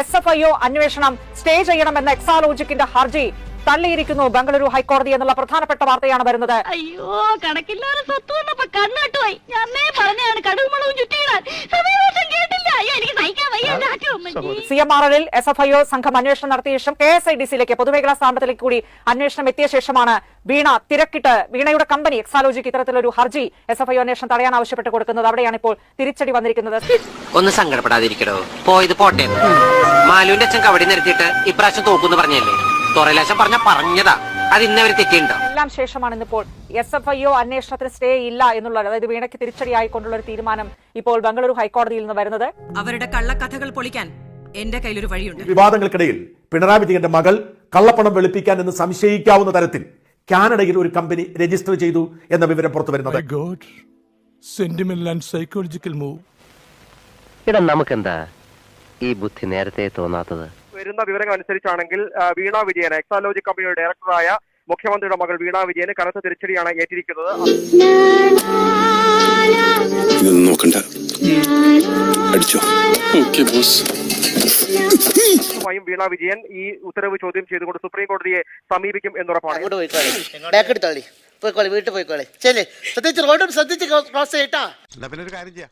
S F I O അന്വേഷണം stay ചെയ്യണമെന്ന എക്സാലോജിക്കിന്റെ ഹർജി തള്ളിയിരിക്കുന്നു ബംഗളൂരു ഹൈക്കോടതി എന്നുള്ള പ്രധാനപ്പെട്ട വാർത്തയാണ് വരുന്നത്. അയ്യോ കണക്കില്ലാതെ സ്വത്ത് വന്നപ്പോ കണ്ണാട്ടുപോയി. ഞാനേ പറഞ്ഞാണ് ചുറ്റിയിടാൻ. ഉമ്മച്ചി. സി എം ആർ എല്ലിൽ എസ് എഫ് ഐ ഒ സംഘം അന്വേഷണം നടത്തിയ ശേഷം കെ എസ് ഐ ഡി സിയിലേക്ക് പൊതുമേഖലാ സ്ഥാപനത്തിലേക്ക് കൂടി അന്വേഷണം എത്തിയ ശേഷമാണ് വീണ തിരക്കിട്ട് വീണയുടെ കമ്പനി എക്സാലോജിക്ക് ഇത്തരത്തിലൊരു ഹർജി എസ് എഫ് ഐ ഒ അന്വേഷണം തടയാൻ ആവശ്യപ്പെട്ട് കൊടുക്കുന്നത്. അവിടെയാണ് ഇപ്പോൾ തിരിച്ചടി വന്നിരിക്കുന്നത്. ഒന്ന് സങ്കടപ്പെടാതിരിക്കടോ. പോയത് പോട്ടെ. മാലുവിന്റെ അച്ഛൻ കവടി നിരത്തിയിട്ട് ഇപ്രാവശ്യം തോക്കുന്ന് പറഞ്ഞല്ലേ? തൊറയിലാശം പറഞ്ഞ പറഞ്ഞതാ. അത് ഇന്നവര് തെറ്റിയുണ്ടോ? എല്ലാം ശേഷമാണ് ഇന്നിപ്പോൾ എസ് എഫ് ഐ ഒ അന്വേഷണത്തിന് സ്റ്റേ ഇല്ല എന്നുള്ള അതായത് വീണയ്ക്ക് തിരിച്ചടിയായിക്കൊണ്ടുള്ള ഒരു തീരുമാനം ഇപ്പോൾ ബംഗളൂരു ഹൈക്കോടതിയിൽ നിന്ന് വരുന്നത്. അവരുടെ കള്ളക്കഥകൾ പൊളിക്കാൻ എന്റെ കയ്യിലൊരു വഴിയുണ്ട്. വിവാദങ്ങൾക്കിടയിൽ പിണറായി വിജയന്റെ മകൾ കള്ളപ്പണം വെളുപ്പിക്കാൻ എന്ന് സംശയിക്കാവുന്ന തരത്തിൽ കാനഡയിൽ ഒരു കമ്പനി രജിസ്റ്റർ ചെയ്തു എന്ന വിവരം പുറത്തു വരുന്നത്. Sentiment and psychological move. ഇടാ നമുക്കെന്താ? ഈ ബുദ്ധി നേരത്തെ തോന്നാത്തത്? വരുന്ന വിവരങ്ങൾ അനുസരിച്ചാണെങ്കിൽ വീണ വിജയൻ എക്സാലോജി കമ്പനിയുടെ ഡയറക്ടറായ മുഖ്യമന്ത്രിയുടെ മകൾ വീണ വിജയന് കനത്ത തിരിച്ചടിയാണ് ഏറ്റിരിക്കുന്നത്. യും നോക്കണ്ട. അടിച്ചോ. ഓക്കെ ബോസ് ും. വീണ വിജയൻ ഈ ഉത്തരവ് ചോദ്യം ചെയ്തുകൊണ്ട് സുപ്രീം കോടതിയെ സമീപിക്കും എന്നുറപ്പാണ്. വീട്ടിൽ പോയിക്കോളെ. ശരി ശ്രദ്ധിച്ച് റോഡും ശ്രദ്ധിച്ച് ക്രോസ് ചെയ്യട്ടാ പിന്നെ ഒരു കാര്യം ചെയ്യാം.